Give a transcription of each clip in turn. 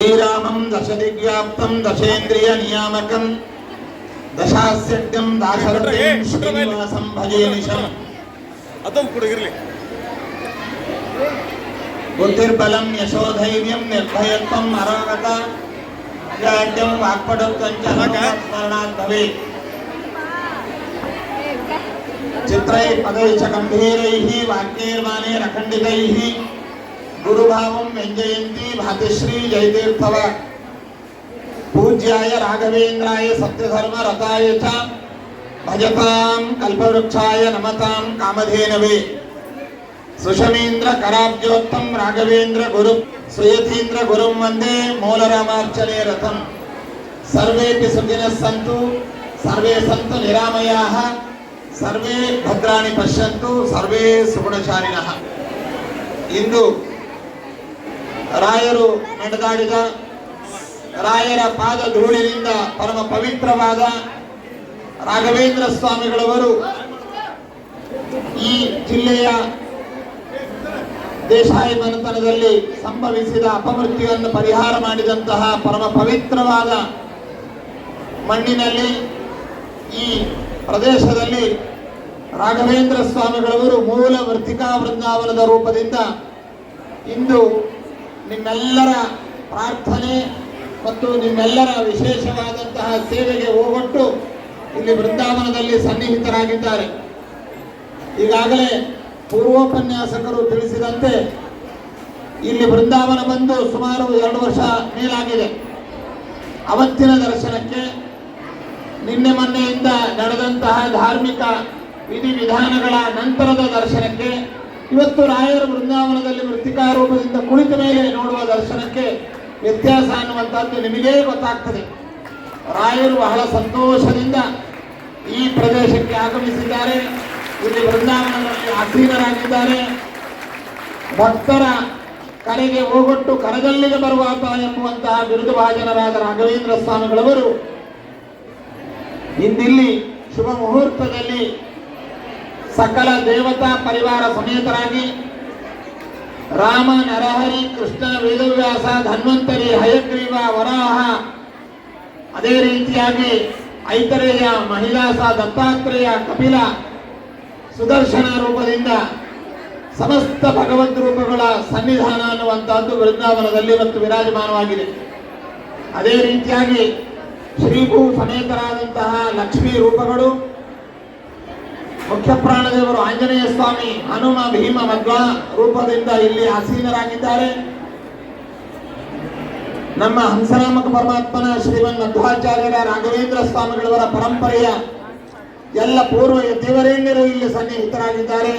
శ్రీరామం దశ దివ్యాప్తం దశేంద్రియ నియామకం దశాశ్యం దాశరథం భజే నిశం బుద్ధిర్బలం యశోధైర్యం నిర్భయత్వం అరోగత జాడ్యం వాక్పడత్వం చరణాత్ చిత్రై పదై చ గంభీరైః వాక్యైర్వాణైరఖండితైః గురుభావం వెంజయంతి భాతిశ్రీ జయతీర్థవ. పూజ్యాయ రాఘవేంద్రాయ సత్యధర్మ రథాయ భజతాం కల్పవృక్షాయ నమతాం కామధేనవే. సుషమేంద్ర కరాబ్జోత్తం రాఘవేంద్ర గురు సుయతీంద్ర గురుం వందే మూలరామార్చనే రథం. సర్వేపి సుఖిన సంతు సర్వే సంతు నిరామయా సర్వే భద్రాని పశ్యంతు సర్వే సుగుణశాలిన ఇందు ರಾಯರು ನಡೆದಾಡಿದ ರಾಯರ ಪಾದ ಧೂಳಿನಿಂದ ಪರಮ ಪವಿತ್ರವಾದ ರಾಘವೇಂದ್ರ ಸ್ವಾಮಿಗಳವರು ಈ ಜಿಲ್ಲೆಯ ದೇಶಾಯಿ ಮನೆತನದಲ್ಲಿ ಸಂಭವಿಸಿದ ಅಪಮೃತ್ಯುವನ್ನು ಪರಿಹಾರ ಮಾಡಿದಂತಹ ಪರಮ ಪವಿತ್ರವಾದ ಮಣ್ಣಿನಲ್ಲಿ ಈ ಪ್ರದೇಶದಲ್ಲಿ ರಾಘವೇಂದ್ರ ಸ್ವಾಮಿಗಳವರು ಮೂಲ ವೃತ್ತಿಕಾ ವೃಂದಾವನದ ರೂಪದಿಂದ ಇಂದು ನಿಮ್ಮೆಲ್ಲರ ಪ್ರಾರ್ಥನೆ ಮತ್ತು ನಿಮ್ಮೆಲ್ಲರ ವಿಶೇಷವಾದಂತಹ ಸೇವೆಗೆ ಹೋಗೊಟ್ಟು ಇಲ್ಲಿ ವೃಂದಾವನದಲ್ಲಿ ಸನ್ನಿಹಿತರಾಗಿದ್ದಾರೆ. ಈಗಾಗಲೇ ಪೂರ್ವೋಪನ್ಯಾಸಕರು ತಿಳಿಸಿದಂತೆ ಇಲ್ಲಿ ವೃಂದಾವನ ಬಂದು ಸುಮಾರು ಎರಡು ವರ್ಷ ಮೇಲಾಗಿದೆ. ಅವತ್ತಿನ ದರ್ಶನಕ್ಕೆ ನಿನ್ನೆ ಮೊನ್ನೆಯಿಂದ ನಡೆದಂತಹ ಧಾರ್ಮಿಕ ವಿಧಿವಿಧಾನಗಳ ನಂತರದ ದರ್ಶನಕ್ಕೆ ಇವತ್ತು ರಾಯರ ಬೃಂದಾವನದಲ್ಲಿ ವೃತ್ತಿಕಾರೂಪದಿಂದ ಕುಳಿತ ಮೇಲೆ ನೋಡುವ ದರ್ಶನಕ್ಕೆ ವ್ಯತ್ಯಾಸ ಅನ್ನುವಂಥದ್ದು ನಿಮಗೇ ಗೊತ್ತಾಗ್ತದೆ. ರಾಯರು ಬಹಳ ಸಂತೋಷದಿಂದ ಈ ಪ್ರದೇಶಕ್ಕೆ ಆಗಮಿಸಿದ್ದಾರೆ. ಇಲ್ಲಿ ಬೃಂದಾವನದಲ್ಲಿ ಆಸೀನರಾಗಿದ್ದಾರೆ. ಭಕ್ತರ ಕರೆಗೆ ಹೋಗೊಟ್ಟು ಕರದಲ್ಲಿಗೆ ಬರುವಾತ ಎಂಬುವಂತಹ ಬಿರುದು ಭಾಜನರಾದ ರಾಘವೇಂದ್ರ ಸ್ವಾಮಿಗಳವರು ಇಂದಿಲ್ಲಿ ಶುಭ ಮುಹೂರ್ತದಲ್ಲಿ ಸಕಲ ದೇವತಾ ಪರಿವಾರ ಸಮೇತರಾಗಿ ರಾಮ ನರಹರಿ ಕೃಷ್ಣ ವೇದವ್ಯಾಸ ಧನ್ವಂತರಿ ಹಯಗ್ರೀವ ವರಾಹ. ಅದೇ ರೀತಿಯಾಗಿ ಐತರೇಯ ಮಹಿಳಾಸ ದತ್ತಾತ್ರೇಯ ಕಪಿಲ ಸುದರ್ಶನ ರೂಪದಿಂದ ಸಮಸ್ತ ಭಗವದ್ ರೂಪಗಳ ಸನ್ನಿಧಾನ ಅನ್ನುವಂತಹದ್ದು ವೃಂದಾವನದಲ್ಲಿ ಮತ್ತು ವಿರಾಜಮಾನವಾಗಿದೆ. ಅದೇ ರೀತಿಯಾಗಿ ಶ್ರೀಭೂ ಸಮೇತರಾದಂತಹ ಲಕ್ಷ್ಮೀ ರೂಪಗಳು ಮುಖ್ಯ ಪ್ರಾಣದೇವರು ಆಂಜನೇಯ ಸ್ವಾಮಿ ಹನುಮ ಭೀಮ ಮಧ್ವ ರೂಪದಿಂದ ಇಲ್ಲಿ ಆಸೀನರಾಗಿದ್ದಾರೆ. ನಮ್ಮ ಹಂಸರಾಮಕ ಪರಮಾತ್ಮನ ಶ್ರೀಮನ್ ಮಧ್ವಾಚಾರ್ಯರ ರಾಘವೇಂದ್ರ ಸ್ವಾಮಿಗಳವರ ಪರಂಪರೆಯ ಎಲ್ಲ ಪೂರ್ವ ದೇವರೇಣ್ಯರು ಇಲ್ಲಿ ಸನ್ನಿಹಿತರಾಗಿದ್ದಾರೆ.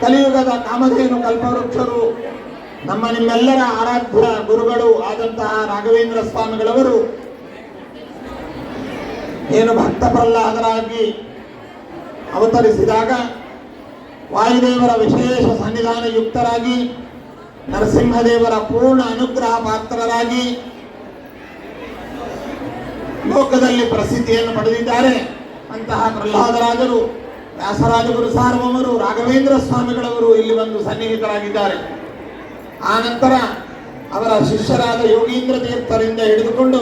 ಕಲಿಯುಗದ ಕಾಮಧೇನು ಕಲ್ಪವೃಕ್ಷರು, ನಮ್ಮ ನಿಮ್ಮೆಲ್ಲರ ಆರಾಧ್ಯ ಗುರುಗಳು ಆದಂತಹ ರಾಘವೇಂದ್ರ ಸ್ವಾಮಿಗಳವರು. ಏನು ಭಕ್ತ ಪ್ರಹ್ಲಾದರಾಗಿ ಅವತರಿಸಿದಾಗ ವಾಯುದೇವರ ವಿಶೇಷ ಸನ್ನಿಧಾನ ಯುಕ್ತರಾಗಿ ನರಸಿಂಹದೇವರ ಪೂರ್ಣ ಅನುಗ್ರಹ ಪಾತ್ರರಾಗಿ ಲೋಕದಲ್ಲಿ ಪ್ರಸಿದ್ಧಿಯನ್ನು ಪಡೆದಿದ್ದಾರೆ. ಅಂತಹ ಪ್ರಹ್ಲಾದರಾಜರು, ವ್ಯಾಸರಾಜಗುರು ಸಾರ್ವಮರು, ರಾಘವೇಂದ್ರ ಸ್ವಾಮಿಗಳವರು ಇಲ್ಲಿ ಬಂದು ಸನ್ನಿಹಿತರಾಗಿದ್ದಾರೆ. ಆ ನಂತರ ಅವರ ಶಿಷ್ಯರಾದ ಯೋಗೀಂದ್ರ ತೀರ್ಥರಿಂದ ಹಿಡಿದುಕೊಂಡು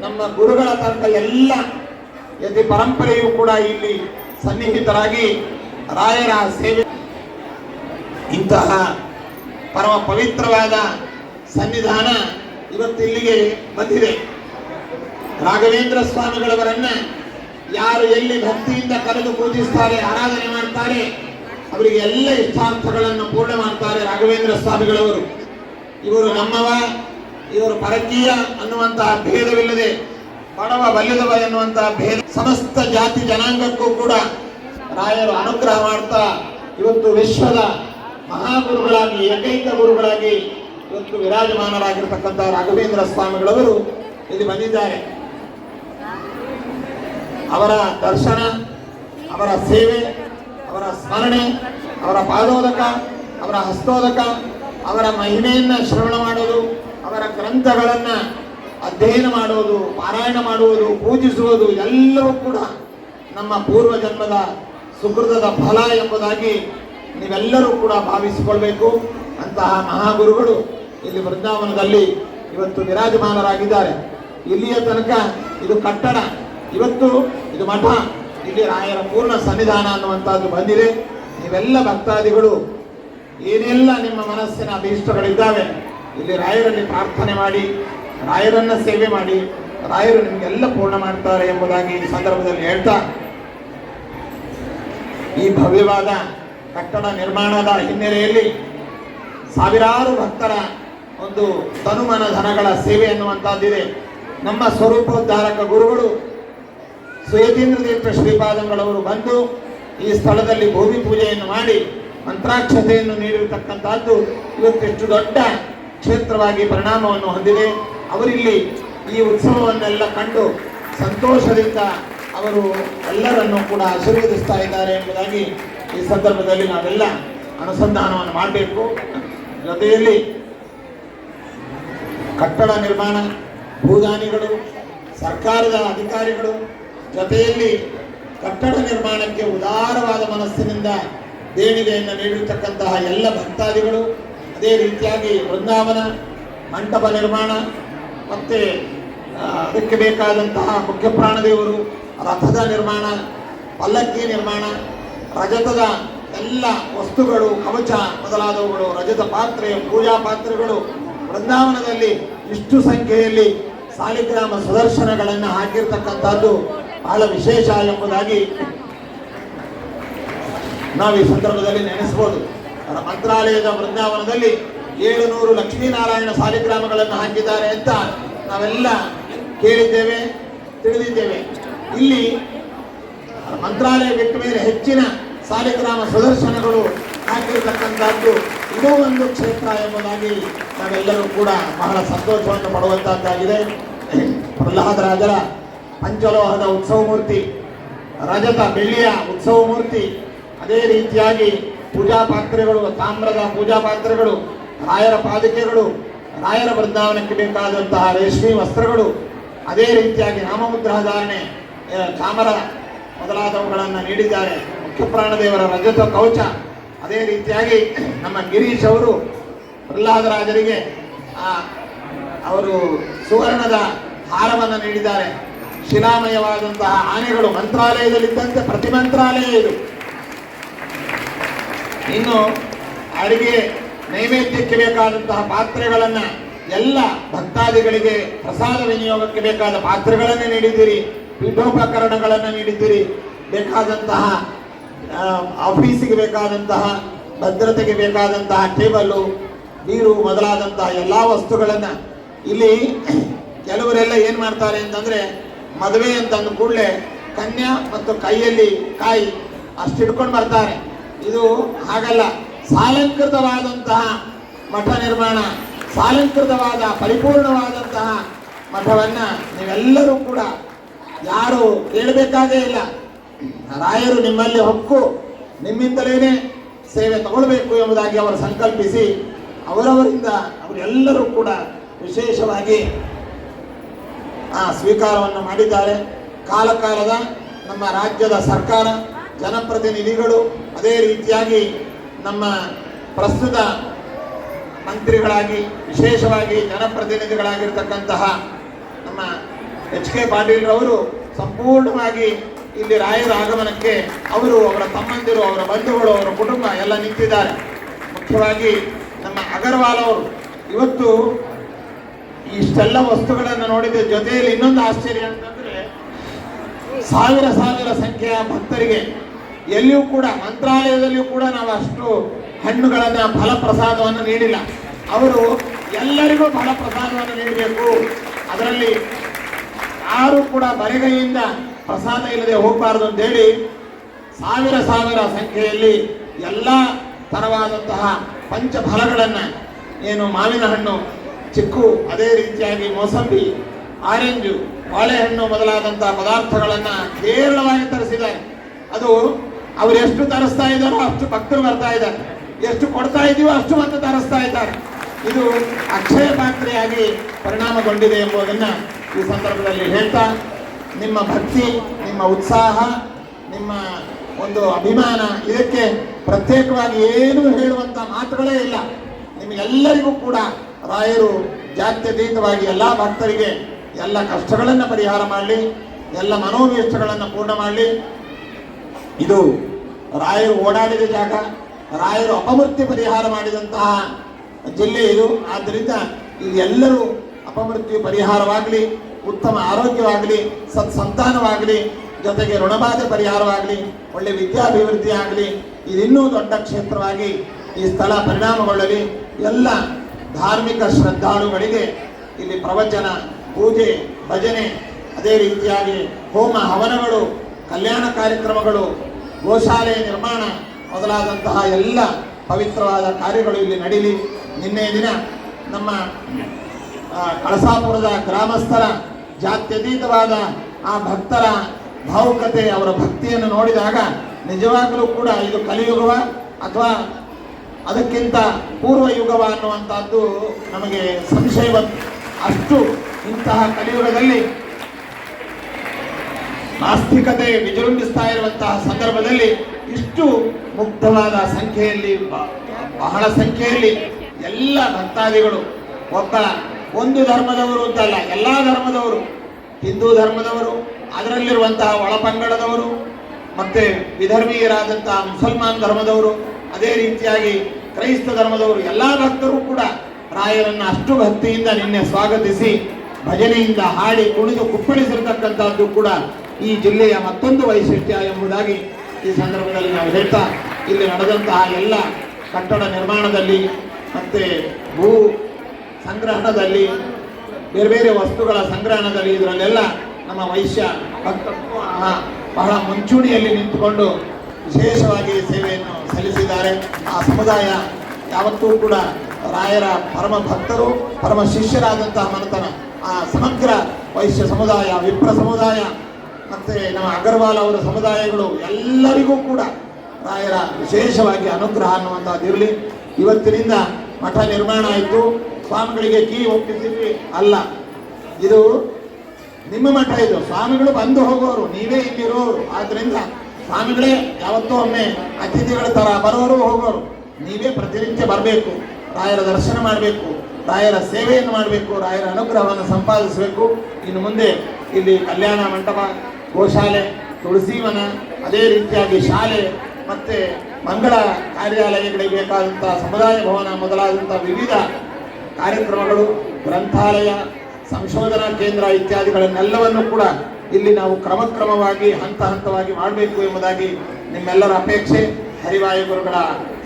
ನಮ್ಮ ಗುರುಗಳ ತನಕ ಎಲ್ಲ ಯತಿ ಪರಂಪರೆಯೂ ಕೂಡ ಇಲ್ಲಿ ಸನ್ನಿಹಿತರಾಗಿ ರಾಯರ ಸೇವೆ ಇಂತಹ ಪರಮ ಪವಿತ್ರವಾದ ಸನ್ನಿಧಾನ ಇವತ್ತು ಇಲ್ಲಿಗೆ ಬಂದಿದೆ. ರಾಘವೇಂದ್ರ ಸ್ವಾಮಿಗಳವರನ್ನ ಯಾರು ಎಲ್ಲಿ ಭಕ್ತಿಯಿಂದ ಕರೆದು ಪೂಜಿಸ್ತಾರೆ, ಆರಾಧನೆ ಮಾಡ್ತಾರೆ, ಅವರಿಗೆ ಎಲ್ಲ ಇಷ್ಟಾರ್ಥಗಳನ್ನು ಪೂರ್ಣ ಮಾಡ್ತಾರೆ ರಾಘವೇಂದ್ರ ಸ್ವಾಮಿಗಳವರು. ಇವರು ನಮ್ಮವ, ಇವರು ಪರಕೀಯ ಅನ್ನುವಂತಹ ಭೇದವಿಲ್ಲದೆ ಬಡವ ಬಲ್ಲಿದವ ಎನ್ನುವಂತಹ ಭೇದ ಸಮಸ್ತ ಜಾತಿ ಜನಾಂಗಕ್ಕೂ ಕೂಡ ರಾಯರು ಅನುಗ್ರಹ ಮಾಡ್ತಾ ಇವತ್ತು ವಿಶ್ವದ ಮಹಾಗುರುಗಳಾಗಿ, ಏಕೈಕ ಗುರುಗಳಾಗಿ ಇವತ್ತು ವಿರಾಜಮಾನರಾಗಿರ್ತಕ್ಕಂಥ ರಾಘವೇಂದ್ರ ಸ್ವಾಮಿಗಳವರು ಇಲ್ಲಿ ಬಂದಿದ್ದಾರೆ. ಅವರ ದರ್ಶನ, ಅವರ ಸೇವೆ, ಅವರ ಸ್ಮರಣೆ, ಅವರ ಪಾದೋದಕ, ಅವರ ಹಸ್ತೋದಕ, ಅವರ ಮಹಿಮೆಯನ್ನ ಶ್ರವಣ ಮಾಡೋದು, ಅವರ ಗ್ರಂಥಗಳನ್ನ ಅಧ್ಯಯನ ಮಾಡುವುದು, ಪಾರಾಯಣ ಮಾಡುವುದು, ಪೂಜಿಸುವುದು ಎಲ್ಲವೂ ಕೂಡ ನಮ್ಮ ಪೂರ್ವ ಜನ್ಮದ ಸುಕೃತದ ಫಲ ಎಂಬುದಾಗಿ ನೀವೆಲ್ಲರೂ ಕೂಡ ಭಾವಿಸಿಕೊಳ್ಬೇಕು ಅಂತಹ ಮಹಾಗುರುಗಳು ಇಲ್ಲಿ ವೃಂದಾವನದಲ್ಲಿ ಇವತ್ತು ವಿರಾಜಮಾನರಾಗಿದ್ದಾರೆ. ಇಲ್ಲಿಯ ತನಕ ಇದು ಕಟ್ಟಡ, ಇವತ್ತು ಇದು ಮಠ, ಇಲ್ಲಿ ರಾಯರ ಪೂರ್ಣ ಸನ್ನಿಧಾನ ಅನ್ನುವಂಥದ್ದು ಬಂದಿದೆ. ನೀವೆಲ್ಲ ಭಕ್ತಾದಿಗಳು, ಏನೆಲ್ಲ ನಿಮ್ಮ ಮನಸ್ಸಿನ ಅಭೀಷ್ಟಗಳಿದ್ದಾವೆ ಇಲ್ಲಿ ರಾಯರಲ್ಲಿ ಪ್ರಾರ್ಥನೆ ಮಾಡಿ ರಾಯರನ್ನ ಸೇವೆ ಮಾಡಿ, ರಾಯರು ನಿಮಗೆಲ್ಲ ಪೂರ್ಣ ಮಾಡ್ತಾರೆ ಎಂಬುದಾಗಿ ಈ ಸಂದರ್ಭದಲ್ಲಿ ಹೇಳ್ತಾ, ಈ ಭವ್ಯವಾದ ಕಟ್ಟಡ ನಿರ್ಮಾಣದ ಹಿನ್ನೆಲೆಯಲ್ಲಿ ಸಾವಿರಾರು ಭಕ್ತರ ಒಂದು ತನುಮನ ಧನಗಳ ಸೇವೆ ಎನ್ನುವಂತಹದ್ದಿದೆ ನಮ್ಮ ಸ್ವರೂಪೋದ್ಧಾರಕ ಗುರುಗಳು ಸುಯತೀಂದ್ರ ತೀರ್ಥ ಶ್ರೀಪಾದಂಗಳವರು ಬಂದು ಈ ಸ್ಥಳದಲ್ಲಿ ಭೂಮಿ ಪೂಜೆಯನ್ನು ಮಾಡಿ ಮಂತ್ರಾಕ್ಷತೆಯನ್ನು ನೀಡಿರತಕ್ಕಂತಹದ್ದು ಇವತ್ತೆಷ್ಟು ದೊಡ್ಡ ಕ್ಷೇತ್ರವಾಗಿ ಪರಿಣಾಮವನ್ನು ಹೊಂದಿದೆ. ಅವರಿಲ್ಲಿ ಈ ಉತ್ಸವವನ್ನೆಲ್ಲ ಕಂಡು ಸಂತೋಷದಿಂದ ಅವರು ಎಲ್ಲರನ್ನು ಕೂಡ ಆಶೀರ್ವದಿಸ್ತಾ ಇದ್ದಾರೆ ಎಂಬುದಾಗಿ ಈ ಸಂದರ್ಭದಲ್ಲಿ ನಾವೆಲ್ಲ ಅನುಸಂಧಾನವನ್ನು ಮಾಡಬೇಕು. ಜೊತೆಯಲ್ಲಿ ಕಟ್ಟಡ ನಿರ್ಮಾಣ, ಭೂದಾನಿಗಳು, ಸರ್ಕಾರದ ಅಧಿಕಾರಿಗಳು, ಜೊತೆಯಲ್ಲಿ ಕಟ್ಟಡ ನಿರ್ಮಾಣಕ್ಕೆ ಉದಾರವಾದ ಮನಸ್ಸಿನಿಂದ ದೇಣಿಗೆಯನ್ನು ನೀಡಿರ್ತಕ್ಕಂತಹ ಎಲ್ಲ ಭಕ್ತಾದಿಗಳು, ಅದೇ ರೀತಿಯಾಗಿ ವೃಂದಾವನ, ಮಂಟಪ ನಿರ್ಮಾಣ ಮತ್ತೆ ಅದಕ್ಕೆ ಬೇಕಾದಂತಹ ಮುಖ್ಯ ಪ್ರಾಣದೇವರು ರಥದ ನಿರ್ಮಾಣ, ಪಲ್ಲಕ್ಕಿ ನಿರ್ಮಾಣ, ರಜತದ ಎಲ್ಲ ವಸ್ತುಗಳು, ಕವಚ ಮೊದಲಾದವುಗಳು, ರಜತ ಪಾತ್ರೆ, ಪೂಜಾ ಪಾತ್ರೆಗಳು ಬೃಂದಾವನದಲ್ಲಿ ಇಷ್ಟು ಸಂಖ್ಯೆಯಲ್ಲಿ ಸಾಲಿಗ್ರಾಮ ಸುದರ್ಶನಗಳನ್ನು ಹಾಕಿರ್ತಕ್ಕಂಥದ್ದು ಬಹಳ ವಿಶೇಷ ಎಂಬುದಾಗಿ ನಾವು ಈ ಸಂದರ್ಭದಲ್ಲಿ ನೆನೆಸ್ಬೋದು. ಮಂತ್ರಾಲಯದ ಬೃಂದಾವನದಲ್ಲಿ ಏಳು ನೂರು ಲಕ್ಷ್ಮೀನಾರಾಯಣ ಸಾಲಿಗ್ರಾಮಗಳನ್ನು ಹಾಕಿದ್ದಾರೆ ಅಂತ ನಾವೆಲ್ಲ ಕೇಳಿದ್ದೇವೆ, ತಿಳಿದಿದ್ದೇವೆ. ಇಲ್ಲಿ ಮಂತ್ರಾಲಯ ಬಿಟ್ಟ ಮೇಲೆ ಹೆಚ್ಚಿನ ಸಾಲಿಗ್ರಾಮ ಸುದರ್ಶನಗಳು ಹಾಕಿರತಕ್ಕಂಥದ್ದು ಇದು ಒಂದು ಕ್ಷೇತ್ರ ಎಂಬುದಾಗಿ ನಾವೆಲ್ಲರೂ ಕೂಡ ಬಹಳ ಸಂತೋಷವನ್ನು ಪಡುವಂತಹದ್ದಾಗಿದೆ ಪ್ರಹ್ಲಾದರಾಜರ ಪಂಚಲೋಹದ ಉತ್ಸವ ಮೂರ್ತಿ, ರಜತ ಬೆಳ್ಳಿಯ ಉತ್ಸವ ಮೂರ್ತಿ, ಅದೇ ರೀತಿಯಾಗಿ ಪೂಜಾ ಪಾತ್ರೆಗಳು, ತಾಮ್ರದ ಪೂಜಾ ಪಾತ್ರೆಗಳು ರಾಯರ ಪಾದಕೆಗಳು, ರಾಯರ ಬೃಂದಾವನಕ್ಕೆ ಬೇಕಾದಂತಹ ರೇಷ್ಮೆ ವಸ್ತ್ರಗಳು, ಅದೇ ರೀತಿಯಾಗಿ ನಾಮಮುದ್ರಾಧಾರಣೆ ಧಾರಣೆ ಚಾಮರ ಮೊದಲಾದವುಗಳನ್ನು ನೀಡಿದ್ದಾರೆ. ಮುಖ್ಯ ಪ್ರಾಣದೇವರ ರಜತ ಕವಚ, ಅದೇ ರೀತಿಯಾಗಿ ನಮ್ಮ ಗಿರೀಶ್ ಅವರು ಪ್ರಹ್ಲಾದರಾಜರಿಗೆ ಅವರು ಸುವರ್ಣದ ಹಾರವನ್ನು ನೀಡಿದ್ದಾರೆ. ಶಿಲಾಮಯವಾದಂತಹ ಆನೆಗಳು ಮಂತ್ರಾಲಯದಲ್ಲಿದ್ದಂತೆ ಪ್ರತಿ ಮಂತ್ರಾಲಯ ಇದು. ಇನ್ನು ಅಡಿಗೆ ನೈವೇದ್ಯಕ್ಕೆ ಬೇಕಾದಂತಹ ಪಾತ್ರೆಗಳನ್ನ ಎಲ್ಲ ಭಕ್ತಾದಿಗಳಿಗೆ ಪ್ರಸಾದ ವಿನಿಯೋಗಕ್ಕೆ ಬೇಕಾದ ಪಾತ್ರೆಗಳನ್ನು ನೀಡಿದ್ದೀರಿ, ಪೀಠೋಪಕರಣಗಳನ್ನು ನೀಡಿದ್ದೀರಿ. ಬೇಕಾದಂತಹ ಆಫೀಸಿಗೆ ಬೇಕಾದಂತಹ, ಭದ್ರತೆಗೆ ಬೇಕಾದಂತಹ ಟೇಬಲ್ಲು, ನೀರು ಮೊದಲಾದಂತಹ ಎಲ್ಲ ವಸ್ತುಗಳನ್ನು ಇಲ್ಲಿ ಕೆಲವರೆಲ್ಲ ಏನು ಮಾಡ್ತಾರೆ ಅಂತಂದರೆ ಮದುವೆ ಅಂತ ಅಂದ ಕೂಡಲೇ ಕನ್ಯಾ ಮತ್ತು ಕೈಯಲ್ಲಿ ಕಾಯಿ ಅಷ್ಟು ಹಿಡ್ಕೊಂಡು ಬರ್ತಾರೆ. ಇದು ಹಾಗಲ್ಲ. ಸಾಲಂಕೃತವಾದಂತಹ ಮಠ ನಿರ್ಮಾಣ, ಸಾಲಂಕೃತವಾದ ಪರಿಪೂರ್ಣವಾದಂತಹ ಮಠವನ್ನ ನೀವೆಲ್ಲರೂ ಕೂಡ ಯಾರು ಕೇಳಬೇಕಾಗೇ ಇಲ್ಲ. ರಾಯರು ನಿಮ್ಮಲ್ಲಿ ಹೊಕ್ಕು ನಿಮ್ಮಿಂದಲೇ ಸೇವೆ ತಗೊಳ್ಬೇಕು ಎಂಬುದಾಗಿ ಅವರು ಸಂಕಲ್ಪಿಸಿ ಅವರವರಿಂದ ಅವರೆಲ್ಲರೂ ಕೂಡ ವಿಶೇಷವಾಗಿ ಆ ಸ್ವೀಕಾರವನ್ನು ಮಾಡಿದ್ದಾರೆ. ಕಾಲಕಾಲದ ನಮ್ಮ ರಾಜ್ಯದ ಸರ್ಕಾರ, ಜನಪ್ರತಿನಿಧಿಗಳು ಅದೇ ರೀತಿಯಾಗಿ ನಮ್ಮ ಪ್ರಸ್ತುತ ಮಂತ್ರಿಗಳಾಗಿ, ವಿಶೇಷವಾಗಿ ಜನಪ್ರತಿನಿಧಿಗಳಾಗಿರ್ತಕ್ಕಂತಹ ನಮ್ಮ ಎಚ್ ಕೆ ಪಾಟೀಲ್ ಅವರು ಸಂಪೂರ್ಣವಾಗಿ ಇಲ್ಲಿ ರಾಯರ ಆಗಮನಕ್ಕೆ ಅವರು, ಅವರ ತಮ್ಮಂದಿರು, ಅವರ ಬಂಧುಗಳು, ಅವರ ಕುಟುಂಬ ಎಲ್ಲ ನಿಂತಿದ್ದಾರೆ. ಮುಖ್ಯವಾಗಿ ನಮ್ಮ ಅಗರ್ವಾಲ್ ಅವರು. ಇವತ್ತು ಇಷ್ಟೆಲ್ಲ ವಸ್ತುಗಳನ್ನು ನೋಡಿದ ಜೊತೆಯಲ್ಲಿ ಇನ್ನೊಂದು ಆಶ್ಚರ್ಯ ಅಂತಂದ್ರೆ ಸಾವಿರ ಸಾವಿರ ಸಂಖ್ಯೆಯ ಭಕ್ತರಿಗೆ ಎಲ್ಲಿಯೂ ಕೂಡ, ಮಂತ್ರಾಲಯದಲ್ಲಿಯೂ ಕೂಡ ನಾವು ಅಷ್ಟು ಹಣ್ಣುಗಳನ್ನ, ಫಲಪ್ರಸಾದವನ್ನು ನೀಡಿಲ್ಲ. ಅವರು ಎಲ್ಲರಿಗೂ ಫಲಪ್ರಸಾದವನ್ನು ನೀಡಬೇಕು. ಅದರಲ್ಲಿ ಯಾರು ಕೂಡ ಬರಿಗೈಯಿಂದ ಪ್ರಸಾದ ಇಲ್ಲದೆ ಹೋಗಬಾರದು ಅಂತೇಳಿ ಸಾವಿರ ಸಾವಿರ ಸಂಖ್ಯೆಯಲ್ಲಿ ಎಲ್ಲ ತರವಾದಂತಹ ಪಂಚಫಲಗಳನ್ನ ಏನು ಮಾವಿನ ಹಣ್ಣು, ಚಿಕ್ಕು, ಅದೇ ರೀತಿಯಾಗಿ ಮೋಸಂಬಿ, ಆರೆಂಜು, ಬಾಳೆಹಣ್ಣು ಮೊದಲಾದಂತಹ ಪದಾರ್ಥಗಳನ್ನ ಕೇರಳವಾಗಿ ತರಿಸಿದ್ದಾರೆ. ಅದು ಅವ್ರು ಎಷ್ಟು ತರಿಸ್ತಾ ಇದ್ದಾರೋ ಅಷ್ಟು ಭಕ್ತರು ಬರ್ತಾ ಇದ್ದಾರೆ. ಎಷ್ಟು ಕೊಡ್ತಾ ಇದೀವೋ ಅಷ್ಟು ಮತ್ತೆ ತರಿಸ್ತಾ ಇದ್ದಾರೆ. ಇದು ಅಕ್ಷಯ ಪಾತ್ರೆಯಾಗಿ ಪರಿಣಾಮಗೊಂಡಿದೆ ಎಂಬುದನ್ನ ಈ ಸಂದರ್ಭದಲ್ಲಿ ಹೇಳ್ತಾ, ನಿಮ್ಮ ಭಕ್ತಿ, ನಿಮ್ಮ ಉತ್ಸಾಹ, ನಿಮ್ಮ ಒಂದು ಅಭಿಮಾನ, ಇದಕ್ಕೆ ಪ್ರತ್ಯೇಕವಾಗಿ ಏನು ಹೇಳುವಂತ ಮಾತುಗಳೇ ಇಲ್ಲ. ನಿಮಗೆಲ್ಲರಿಗೂ ಕೂಡ ರಾಯರು ಜಾತ್ಯತೀತವಾಗಿ ಎಲ್ಲ ಭಕ್ತರಿಗೆ ಎಲ್ಲ ಕಷ್ಟಗಳನ್ನು ಪರಿಹಾರ ಮಾಡಲಿ, ಎಲ್ಲ ಮನೋವೀಕ್ಷಗಳನ್ನು ಪೂರ್ಣ ಮಾಡಲಿ. ಇದು ರಾಯರು ಓಡಾಡಿದ ಜಾಗ, ರಾಯರು ಅಪಮೃತ್ಯು ಪರಿಹಾರ ಮಾಡಿದಂತಹ ಜಿಲ್ಲೆ ಇದು. ಆದ್ದರಿಂದ ಎಲ್ಲರೂ ಅಪಮೃತ್ಯು ಪರಿಹಾರವಾಗಲಿ, ಉತ್ತಮ ಆರೋಗ್ಯವಾಗಲಿ, ಸತ್ಸಂತಾನವಾಗಲಿ, ಜೊತೆಗೆ ಋಣಬಾಧೆ ಪರಿಹಾರವಾಗಲಿ, ಒಳ್ಳೆ ವಿದ್ಯಾಭಿವೃದ್ಧಿ ಆಗಲಿ, ಇದಿನ್ನೂ ದೊಡ್ಡ ಕ್ಷೇತ್ರವಾಗಿ ಈ ಸ್ಥಳ ಪರಿಣಾಮಗೊಳ್ಳಲಿ. ಎಲ್ಲ ಧಾರ್ಮಿಕ ಶ್ರದ್ಧಾಳುಗಳಿಗೆ ಇಲ್ಲಿ ಪ್ರವಚನ, ಪೂಜೆ, ಭಜನೆ, ಅದೇ ರೀತಿಯಾಗಿ ಹೋಮ ಹವನಗಳು ಕಲ್ಯಾಣ ಕಾರ್ಯಕ್ರಮಗಳು, ಗೋಶಾಲೆ ನಿರ್ಮಾಣ ಮೊದಲಾದಂತಹ ಎಲ್ಲ ಪವಿತ್ರವಾದ ಕಾರ್ಯಗಳು ಇಲ್ಲಿ ನಡೀಲಿ. ನಿನ್ನೆ ದಿನ ನಮ್ಮ ಕಳಸಾಪುರದ ಗ್ರಾಮಸ್ಥರ ಜಾತ್ಯತೀತವಾದ ಆ ಭಕ್ತರ ಭಾವುಕತೆ, ಅವರ ಭಕ್ತಿಯನ್ನು ನೋಡಿದಾಗ ನಿಜವಾಗಲೂ ಕೂಡ ಇದು ಕಲಿಯುಗವ ಅಥವಾ ಅದಕ್ಕಿಂತ ಪೂರ್ವ ಯುಗವ ಅನ್ನುವಂಥದ್ದು ನಮಗೆ ಸಂಶಯ ಅಷ್ಟು ಇಂತಹ ಕಲಿಯುಗದಲ್ಲಿ ನಾಸ್ತಿಕತೆ ವಿಜೃಂಭಿಸ್ತಾ ಇರುವಂತಹ ಸಂದರ್ಭದಲ್ಲಿ ಇಷ್ಟು ಮುಕ್ತವಾದ ಸಂಖ್ಯೆಯಲ್ಲಿ ಬಹಳ ಸಂಖ್ಯೆಯಲ್ಲಿ ಎಲ್ಲ ಭಕ್ತಾದಿಗಳು, ಒಬ್ಬ ಒಂದು ಧರ್ಮದವರು ಅಂತಲ್ಲ, ಎಲ್ಲ ಧರ್ಮದವರು, ಹಿಂದೂ ಧರ್ಮದವರು, ಅದರಲ್ಲಿರುವಂತಹ ಒಳಪಂಗಡದವರು, ಮತ್ತೆ ವಿಧರ್ಮೀಯರಾದಂತಹ ಮುಸಲ್ಮಾನ್ ಧರ್ಮದವರು, ಅದೇ ರೀತಿಯಾಗಿ ಕ್ರೈಸ್ತ ಧರ್ಮದವರು, ಎಲ್ಲ ಭಕ್ತರು ಕೂಡ ರಾಯರನ್ನು ಅಷ್ಟು ಭಕ್ತಿಯಿಂದ ನಿನ್ನೆ ಸ್ವಾಗತಿಸಿ ಭಜನೆಯಿಂದ ಹಾಡಿ ಕುಣಿದು ಕುಪ್ಪಳಿಸಿರ್ತಕ್ಕಂಥದ್ದು ಕೂಡ ಈ ಜಿಲ್ಲೆಯ ಮತ್ತೊಂದು ವೈಶಿಷ್ಟ್ಯ ಎಂಬುದಾಗಿ ಈ ಸಂದರ್ಭದಲ್ಲಿ ನಾವು ಹೇಳ್ತಾ, ಇಲ್ಲಿ ನಡೆದಂತಹ ಎಲ್ಲ ಕಟ್ಟಡ ನಿರ್ಮಾಣದಲ್ಲಿ ಮತ್ತೆ ಭೂ ಸಂಗ್ರಹಣದಲ್ಲಿ, ಬೇರೆ ಬೇರೆ ವಸ್ತುಗಳ ಸಂಗ್ರಹಣದಲ್ಲಿ ಇದರಲ್ಲೆಲ್ಲ ನಮ್ಮ ವೈಶ್ಯ ಬಹಳ ಮುಂಚೂಣಿಯಲ್ಲಿ ನಿಂತುಕೊಂಡು ವಿಶೇಷವಾಗಿ ಸೇವೆಯನ್ನು ಸಲ್ಲಿಸಿದ್ದಾರೆ. ಆ ಸಮುದಾಯ ಯಾವತ್ತೂ ಕೂಡ ರಾಯರ ಪರಮ ಭಕ್ತರು, ಪರಮ ಶಿಷ್ಯರಾದಂತಹ ಮನತನ, ಆ ಸಮಗ್ರ ವೈಶ್ಯ ಸಮುದಾಯ, ವಿಪ್ರ ಸಮುದಾಯ ಮತ್ತೆ ನಮ್ಮ ಅಗರ್ವಾಲ್ ಅವರ ಸಮುದಾಯಗಳು ಎಲ್ಲರಿಗೂ ಕೂಡ ರಾಯರ ವಿಶೇಷವಾಗಿ ಅನುಗ್ರಹ ಅನ್ನುವಂಥದ್ದು ಇರಲಿ. ಇವತ್ತಿನಿಂದ ಮಠ ನಿರ್ಮಾಣ ಆಯಿತು. ಸ್ವಾಮಿಗಳಿಗೆ ಕೀ ಒಪ್ಪಿಸಿದ್ವಿ. ಅಲ್ಲ, ಇದು ನಿಮ್ಮ ಮಠ ಇದು. ಸ್ವಾಮಿಗಳು ಬಂದು ಹೋಗೋರು, ನೀವೇ ಇಲ್ಲಿರೋರು. ಆದ್ರಿಂದ ಸ್ವಾಮಿಗಳೇ ಯಾವತ್ತೂ ಒಮ್ಮೆ ಅತಿಥಿಗಳ ತರ ಬರೋರು ಹೋಗೋರು. ನೀವೇ ಪ್ರತಿನಿತ್ಯ ಬರಬೇಕು. ರಾಯರ ದರ್ಶನ ಮಾಡಬೇಕು. ರಾಯರ ಸೇವೆಯನ್ನು ಮಾಡಬೇಕು. ರಾಯರ ಅನುಗ್ರಹವನ್ನು ಸಂಪಾದಿಸಬೇಕು. ಇನ್ನು ಮುಂದೆ ಇಲ್ಲಿ ಕಲ್ಯಾಣ ಮಂಟಪ ಗೋಶಾಲೆ, ತುಳಸಿವನ, ಅದೇ ರೀತಿಯಾಗಿ ಶಾಲೆ ಮತ್ತೆ ಮಂಗಳ ಕಾರ್ಯಾಲಯಗಳಿಗೆ ಬೇಕಾದಂತಹ ಸಮುದಾಯ ಭವನ ಮೊದಲಾದಂತಹ ವಿವಿಧ ಕಾರ್ಯಕ್ರಮಗಳು, ಗ್ರಂಥಾಲಯ, ಸಂಶೋಧನಾ ಕೇಂದ್ರ ಇತ್ಯಾದಿಗಳನ್ನೆಲ್ಲವನ್ನು ಕೂಡ ಇಲ್ಲಿ ನಾವು ಕ್ರಮಕ್ರಮವಾಗಿ, ಹಂತ ಹಂತವಾಗಿ ಮಾಡಬೇಕು ಎಂಬುದಾಗಿ ನಿಮ್ಮೆಲ್ಲರ ಅಪೇಕ್ಷೆ ಹರಿವಾಯು ಗುರುಗಳ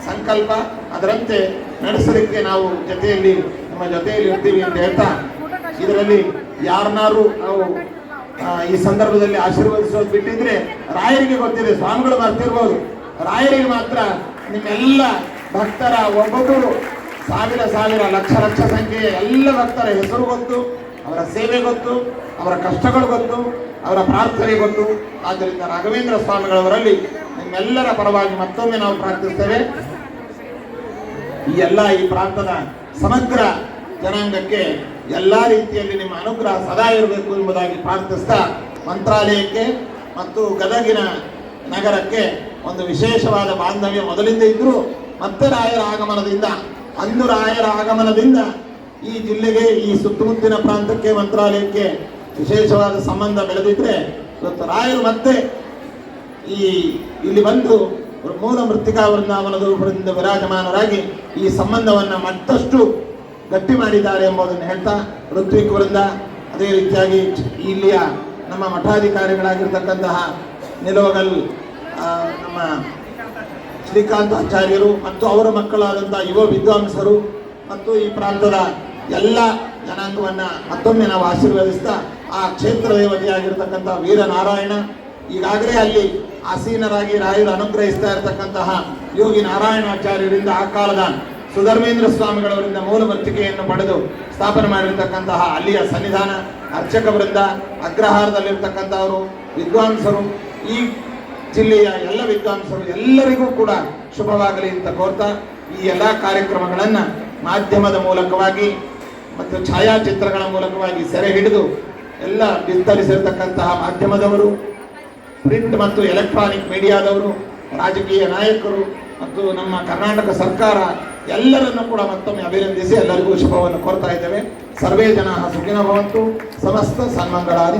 ಸಂಕಲ್ಪ. ಅದರಂತೆ ನಡೆಸಲಿಕ್ಕೆ ನಾವು ಜೊತೆಯಲ್ಲಿ, ನಮ್ಮ ಜೊತೆಯಲ್ಲಿ ಇರ್ತೀವಿ ಅಂತ ಹೇಳ್ತಾ, ಇದರಲ್ಲಿ ಯಾರನ್ನಾರು ನಾವು ಈ ಸಂದರ್ಭದಲ್ಲಿ ಆಶೀರ್ವದಿಸೋದು ಬಿಟ್ಟಿದ್ರೆ ರಾಯರಿಗೆ ಗೊತ್ತಿದೆ, ಸ್ವಾಮಿಗಳು ಬರ್ತಿರ್ಬೋದು. ರಾಯರಿಗೆ ಮಾತ್ರ ನಿಮ್ಮೆಲ್ಲ ಭಕ್ತರ ಒಬ್ಬೊಬ್ಬರು ಸಾವಿರ ಸಾವಿರ ಲಕ್ಷ ಲಕ್ಷ ಸಂಖ್ಯೆಯ ಎಲ್ಲ ಭಕ್ತರ ಹೆಸರು ಗೊತ್ತು, ಅವರ ಸೇವೆ ಗೊತ್ತು, ಅವರ ಕಷ್ಟಗಳು ಗೊತ್ತು, ಅವರ ಪ್ರಾರ್ಥನೆ ಗೊತ್ತು. ಆದ್ದರಿಂದ ರಾಘವೇಂದ್ರ ಸ್ವಾಮಿಗಳವರಲ್ಲಿ ನಿಮ್ಮೆಲ್ಲರ ಪರವಾಗಿ ಮತ್ತೊಮ್ಮೆ ನಾವು ಪ್ರಾರ್ಥಿಸ್ತೇವೆ. ಈ ಎಲ್ಲ ಈ ಪ್ರಾಂತದ ಸಮಗ್ರ ಜನಾಂಗಕ್ಕೆ ಎಲ್ಲ ರೀತಿಯಲ್ಲಿ ನಿಮ್ಮ ಅನುಗ್ರಹ ಸದಾ ಇರಬೇಕು ಎಂಬುದಾಗಿ ಪ್ರಾರ್ಥಿಸ್ತಾ ಮಂತ್ರಾಲಯಕ್ಕೆ ಮತ್ತು ಗದಗಿನ ನಗರಕ್ಕೆ ಒಂದು ವಿಶೇಷವಾದ ಬಾಂಧವ್ಯ ಮೊದಲಿಂದ ಇದ್ದರೂ ಮತ್ತೆ ರಾಯರ ಆಗಮನದಿಂದ, ಅಂದು ರಾಯರ ಆಗಮನದಿಂದ ಈ ಜಿಲ್ಲೆಗೆ, ಈ ಸುತ್ತಮುತ್ತಿನ ಪ್ರಾಂತಕ್ಕೆ, ಮಂತ್ರಾಲಯಕ್ಕೆ ವಿಶೇಷವಾದ ಸಂಬಂಧ ಬೆಳೆದಿದ್ರೆ ಇವತ್ತು ರಾಯರು ಮತ್ತೆ ಈ ಇಲ್ಲಿ ಬಂದು ಮೂಲ ಮೃತ್ತಿಕಾ ವೃಂದಾವನದವರಿಂದ ವಿರಾಜಮಾನರಾಗಿ ಈ ಸಂಬಂಧವನ್ನು ಮತ್ತಷ್ಟು ಗಟ್ಟಿ ಮಾಡಿದ್ದಾರೆ ಎಂಬುದನ್ನು ಹೇಳ್ತಾ ಋತ್ವಿಕ್ ವೃಂದ ಅದೇ ರೀತಿಯಾಗಿ ಇಲ್ಲಿಯ ನಮ್ಮ ಮಠಾಧಿಕಾರಿಗಳಾಗಿರ್ತಕ್ಕಂತಹ ನಿಲೋಗಲ್ ನಮ್ಮ ಶ್ರೀಕಾಂತ್ ಆಚಾರ್ಯರು ಮತ್ತು ಅವರ ಮಕ್ಕಳಾದಂಥ ಯುವ ವಿದ್ವಾಂಸರು ಮತ್ತು ಈ ಪ್ರಾಂತದ ಎಲ್ಲ ಜನಾಂಗವನ್ನು ಮತ್ತೊಮ್ಮೆ ನಾವು ಆಶೀರ್ವದಿಸ್ತಾ ಆ ಕ್ಷೇತ್ರ ದೇವತೆಯಾಗಿರ್ತಕ್ಕಂಥ ವೀರನಾರಾಯಣ, ಈಗಾಗಲೇ ಅಲ್ಲಿ ಆಸೀನರಾಗಿ ರಾಯರು ಅನುಗ್ರಹಿಸ್ತಾ ಇರತಕ್ಕಂತಹ ಯೋಗಿ ನಾರಾಯಣಾಚಾರ್ಯರಿಂದ ಆ ಕಾಲದ ಸುಧರ್ಮೇಂದ್ರ ಸ್ವಾಮಿಗಳವರಿಂದ ಮೂಲ ವರ್ತಿಕೆಯನ್ನು ಪಡೆದು ಸ್ಥಾಪನೆ ಮಾಡಿರ್ತಕ್ಕಂತಹ ಅಲ್ಲಿಯ ಸನ್ನಿಧಾನ ಅರ್ಚಕ ವೃಂದ, ಅಗ್ರಹಾರದಲ್ಲಿರ್ತಕ್ಕಂಥವರು, ವಿದ್ವಾಂಸರು, ಈ ಜಿಲ್ಲೆಯ ಎಲ್ಲ ವಿದ್ವಾಂಸರು ಎಲ್ಲರಿಗೂ ಕೂಡ ಶುಭವಾಗಲಿ ಅಂತ ಕೋರ್ತಾ ಈ ಎಲ್ಲ ಕಾರ್ಯಕ್ರಮಗಳನ್ನು ಮಾಧ್ಯಮದ ಮೂಲಕವಾಗಿ ಮತ್ತು ಛಾಯಾಚಿತ್ರಗಳ ಮೂಲಕವಾಗಿ ಸೆರೆ ಹಿಡಿದು ಎಲ್ಲ ವಿಸ್ತರಿಸಿರ್ತಕ್ಕಂತಹ ಮಾಧ್ಯಮದವರು, ಪ್ರಿಂಟ್ ಮತ್ತು ಎಲೆಕ್ಟ್ರಾನಿಕ್ ಮೀಡಿಯಾದವರು, ರಾಜಕೀಯ ನಾಯಕರು ಮತ್ತು ನಮ್ಮ ಕರ್ನಾಟಕ ಸರ್ಕಾರ ಎಲ್ಲರನ್ನು ಕೂಡ ಮತ್ತೊಮ್ಮೆ ಅಭಿನಂದಿಸಿ ಎಲ್ಲರಿಗೂ ಶುಭವನ್ನು ಕೋರ್ತಾ ಇದ್ದೇವೆ. ಸರ್ವೇ ಜನ ಸುಖಿನ ಭವಂತು. ಸಮಸ್ತ ಸನ್ಮಂಗಳಾದಿ